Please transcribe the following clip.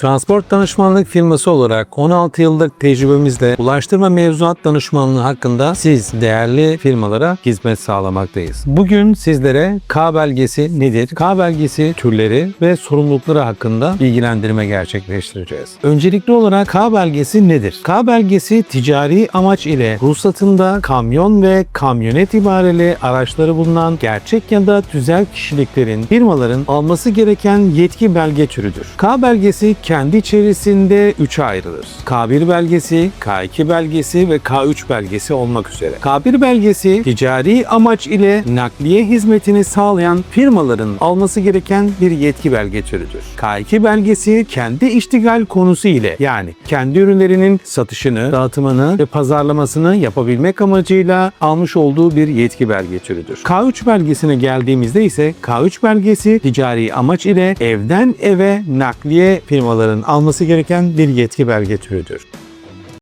Transport danışmanlık firması olarak 16 yıllık tecrübemizle ulaştırma mevzuat danışmanlığı hakkında siz değerli firmalara hizmet sağlamaktayız. Bugün sizlere K belgesi nedir, K belgesi türleri ve sorumlulukları hakkında bilgilendirme gerçekleştireceğiz. Öncelikli olarak K belgesi nedir? K belgesi ticari amaç ile ruhsatında kamyon ve kamyonet ibareli araçları bulunan gerçek ya da tüzel kişiliklerin, firmaların alması gereken yetki belge türüdür. K belgesi kendi içerisinde 3'e ayrılır. K1 belgesi, K2 belgesi ve K3 belgesi olmak üzere. K1 belgesi ticari amaç ile nakliye hizmetini sağlayan firmaların alması gereken bir yetki belge türüdür. K2 belgesi kendi iştigal konusu ile yani kendi ürünlerinin satışını, dağıtımını ve pazarlamasını yapabilmek amacıyla almış olduğu bir yetki belge türüdür. K3 belgesine geldiğimizde ise K3 belgesi ticari amaç ile evden eve nakliye firmaların alması gereken bir yetki belge türüdür.